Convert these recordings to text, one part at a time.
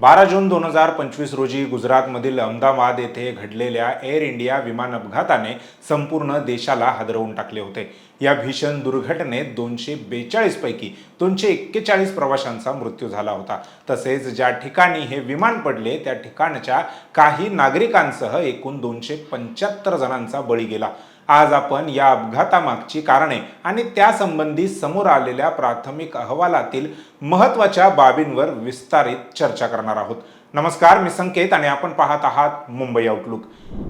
बारा जून दोन हजार पंचवीस रोजी गुजरातमधील अहमदाबाद येथे घडलेल्या एअर इंडिया विमान अपघाताने संपूर्ण देशाला हादरवून टाकले होते. या भीषण दुर्घटनेत दोनशे बेचाळीस पैकी दोनशे एक्केचाळीस प्रवाशांचा मृत्यू झाला होता. तसेच ज्या ठिकाणी हे विमान पडले त्या ठिकाणच्या काही नागरिकांसह एकूण दोनशे पंच्याहत्तर जणांचा बळी गेला. आज आपण या अपघातामागची कारणे आणि त्यासंबंधी समोर आलेल्या प्राथमिक अहवालातील महत्त्वाच्या बाबींवर विस्तारित चर्चा करणार आहोत. नमस्कार मी संकेत आणि आपण पाहत आहात मुंबई आउटलुक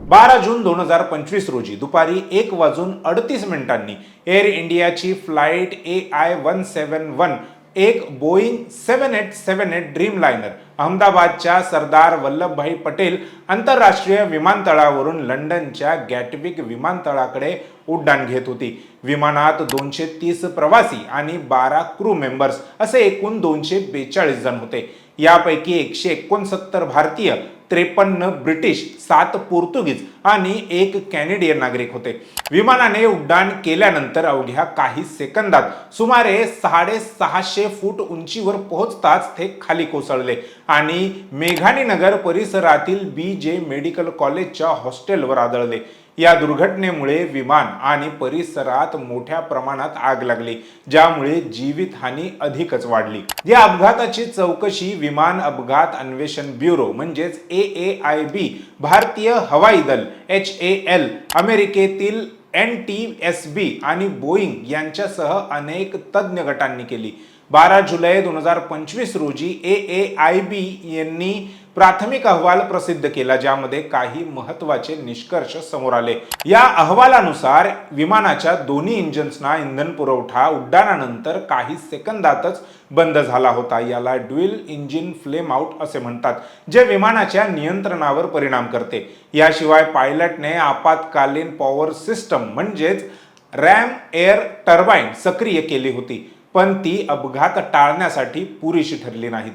बारा जून दोन हजार पंचवीस रोजी दुपारी एक वाजून अडतीस मिनिटांनी एअर इंडियाची flight A I one seven one एक Boeing seven eight seven eight Dreamliner अहमदाबादच्या Sardar Vallabhbhai Patel आंतरराष्ट्रीय विमानतळावरून लंडनच्या गॅटविक विमानतळाकडे उड्डाण घेत होती. विमानात दोनशे तीस प्रवासी आणि बारा क्रू मेंबर्स असे एकूण दोनशे बेचाळीस जण होते. यापैकी एकशे एकोणसत्तर भारतीय त्रेपन्न ब्रिटिश सात पोर्तुगीज आणि एक कॅनेडियन नागरिक होते. विमानाने उड्डाण केल्यानंतर अवघ्या काही सेकंदात सुमारे साडेसहाशे फूट उंचीवर पोहोचताच ते खाली कोसळले आणि मेघानीनगर परिसरातील बी जे मेडिकल कॉलेजच्या हॉस्टेलवर आदळले. या दुर्घटनेमुळे विमान आणि परिसरात मोठ्या प्रमाणात आग लागली ज्यामुळे जीवितहानी अधिकच वाढली. या अपघाताची चौकशी विमान अपघात अन्वेषण ब्युरो म्हणजेच ए ए आय बी भारतीय हवाई दल एच ए एल अमेरिकेतील एन टी एस बी आणि बोईंग यांच्यासह अनेक तज्ज्ञ गटांनी केली. बारा जुलै दोन हजार पंचवीस रोजी ए ए आय बी यांनी प्राथमिक अहवाल प्रसिद्ध केला ज्यामध्ये काही महत्त्वाचे निष्कर्ष समोर आले. या अहवालानुसार विमानाच्या दोन्ही इंजिन्सना इंधन पुरवठा उड्डाणानंतर काही सेकंदातच बंद झाला होता. याला ड्युएल इंजिन फ्लेम आउट असे म्हणतात जे विमानाच्या नियंत्रणावर परिणाम करते. याशिवाय पायलटने आपत्कालीन पॉवर सिस्टम म्हणजेच रॅम एअर टर्बाईन सक्रिय केली होती पण ती अपघात टाळण्यासाठी पुरेशी ठरली नाहीत.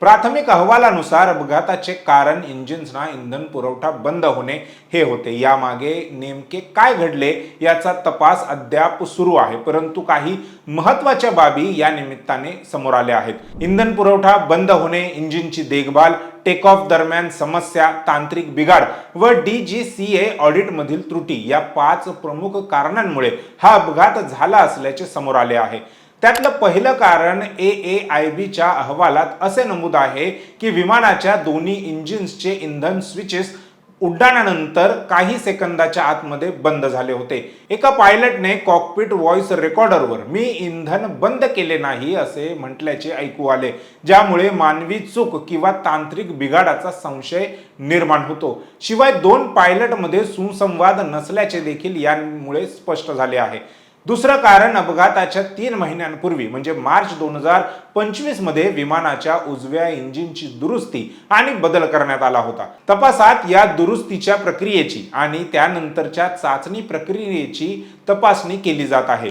प्राथमिक अहवालानुसार अपघाताचे कारण इंजिन्सना इंधन पुरवठा बंद होणे हे होते. यामागे नेमके काय घडले याचा तपास अद्याप सुरू आहे परंतु काही महत्त्वाच्या बाबी या निमित्ताने समोर आल्या आहेत. इंधन पुरवठा बंद होणे इंजिनची देखभाल टेक ऑफ दरम्यान समस्या तांत्रिक बिघाड व डी जी सी ए ऑडिटमधील त्रुटी या पाच प्रमुख कारणांमुळे हा अपघात झाला असल्याचे समोर आले आहे. त्यातलं पहिलं कारण ए ए आय बीच्या अहवालात असे नमूद आहे की विमानाच्या दोन्ही इंजिन्सचे इंधन स्विचेस उड्डाणानंतर काही सेकंदाच्या आतमध्ये बंद झाले होते. एका पायलटने कॉकपिट व्हॉइस रेकॉर्डरवर मी इंधन बंद केले नाही असे म्हटल्याचे ऐकू आले ज्यामुळे मानवी चूक किंवा तांत्रिक बिघाडाचा संशय निर्माण होतो. शिवाय दोन पायलटमध्ये सुसंवाद नसल्याचे देखील यामुळे स्पष्ट झाले आहे. दुसरं कारण अपघाताच्या तीन महिन्यांपूर्वी म्हणजे मार्च दोन हजार पंचवीसमध्ये विमानाच्या उजव्या इंजिनची दुरुस्ती आणि बदल करण्यात आला होता. तपासात या दुरुस्तीच्या प्रक्रियेची आणि त्यानंतरच्या चाचणी प्रक्रियेची तपासणी केली जात आहे.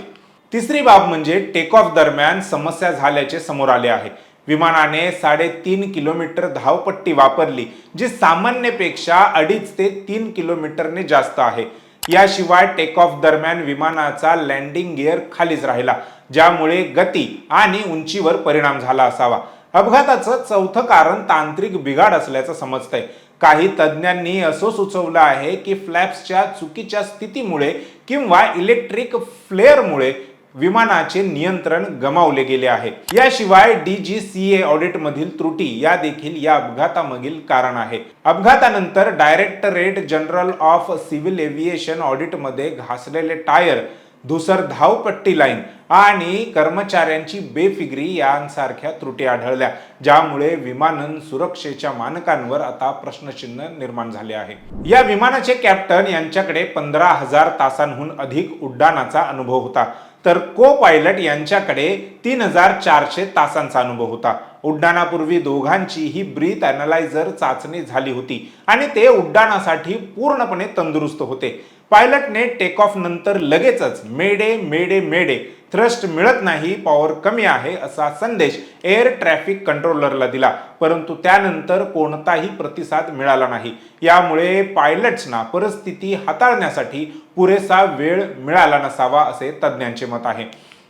तिसरी बाब म्हणजे टेक ऑफ दरम्यान समस्या झाल्याचे समोर आले आहे. विमानाने साडेतीन किलोमीटर धावपट्टी वापरली जी सामान्यपेक्षा अडीच ते तीन किलोमीटरने जास्त आहे. याशिवाय टेक ऑफ दरम्यान विमानाचा लँडिंग गिअर खालीच राहिला ज्यामुळे गती आणि उंचीवर परिणाम झाला असावा. अपघाताचं चौथं कारण तांत्रिक बिघाड असल्याचं समजतंय. काही तज्ज्ञांनी असं सुचवलं आहे की फ्लॅप्सच्या चुकीच्या स्थितीमुळे किंवा इलेक्ट्रिक फ्लेअरमुळे विमानाचे नियंत्रण गमावले गेले आहे. याशिवाय डी जी सी ए ऑडिटमधील त्रुटी या देखील या अपघातामधील कारण आहे. अपघातानंतर directorate general of civil aviation ऑडिटमध्ये घासलेले टायर धुसर धावपट्टी लाईन आणि कर्मचाऱ्यांची बेफिगरी यांसारख्या त्रुटी आढळल्या ज्यामुळे विमानन सुरक्षेच्या मानकांवर आता प्रश्नचिन्ह निर्माण झाले आहे. या विमानाचे कॅप्टन यांच्याकडे पंधरा हजार तासांहून अधिक उड्डाणाचा अनुभव होता तर को पायलट यांच्याकडे तीन हजार चारशे तासांचा अनुभव होता. उड्डाणापूर्वी दोघांचीही ब्रीथ अनालायझर चाचणी झाली होती आणि ते उड्डाणासाठी पूर्णपणे तंदुरुस्त होते. पायलटने टेक ऑफ नंतर लगेचच मेडे मेडे मेडे थ्रस्ट मिळत नाही पॉवर कमी आहे असा संदेश एअर ट्रॅफिक कंट्रोलरला दिला. परंतु त्यानंतर कोणताही प्रतिसाद मिळाला नाही. यामुळे पायलट्सना परिस्थिती हाताळण्यासाठी पुरेसा वेळ मिळाला नसावा असे तज्ज्ञांचे मत आहे.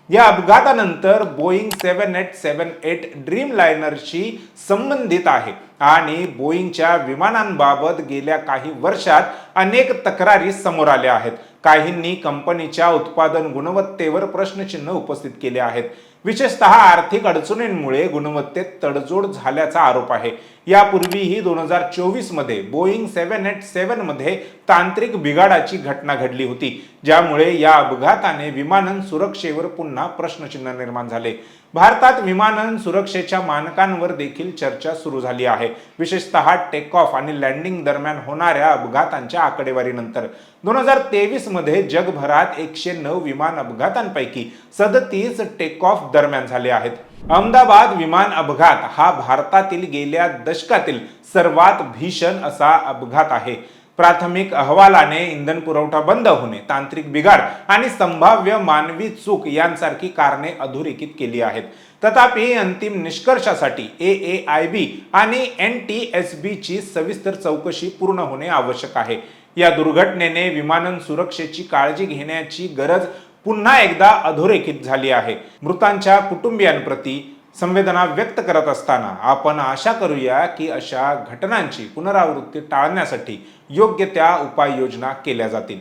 या अपघातानंतर Boeing seven eight seven eight dream लायनरशी संबंधित आहे. आणि बोईंगच्या विमानांबाबत गेल्या काही वर्षात अनेक तक्रारी समोर आल्या आहेत. काहींनी कंपनीच्या उत्पादन गुणवत्तेवर प्रश्नचिन्ह उपस्थित केले आहेत. विशेषतः आर्थिक अडचणींमुळे गुणवत्तेत तडजोड झाल्याचा आरोप आहे. यापूर्वीही दोन हजार चोवीसमध्ये बोईंग सेव्हन एट सेव्हनमध्ये तांत्रिक बिघाडाची घटना घडली होती ज्यामुळे या अपघाताने विमानन सुरक्षेवर पुन्हा प्रश्नचिन्ह निर्माण झाले. भारतात विमानन सुरक्षेच्या मानकांवर देखील चर्चा सुरू झाली आहे. विशेषतः टेक ऑफ आणि लँडिंग दरम्यान होणाऱ्या अपघातांच्या आकडेवारीनंतर. दोन हजार तेवीसमध्ये जगभरात एकशे नऊ विमान अपघातांपैकी सदतीस टेक ऑफ दरम्यान झाले आहेत. अहमदाबाद विमान अपघात हा भारतातील गेल्या दशकातील सर्वात भीषण असा अपघात आहे. प्राथमिक अहवालाने इंधन पुरवठा बंद होणे तांत्रिक बिघाड आणि संभाव्य मानवी चूक यांसारखी कारणे अधोरेखित केली आहेत. तथापि अंतिम निष्कर्षासाठी ए ए आय बी आणि एन टी एस बी ची सविस्तर चौकशी पूर्ण होणे आवश्यक आहे. या दुर्घटनेने विमानन सुरक्षेची काळजी घेण्याची गरज पुन्हा एकदा अधोरेखित झाली आहे. मृतांच्या कुटुंबियांप्रती संवेदना व्यक्त करत असताना आपण आशा करूया की अशा घटनांची पुनरावृत्ती टाळण्यासाठी योग्य त्या उपाययोजना केल्या जातील.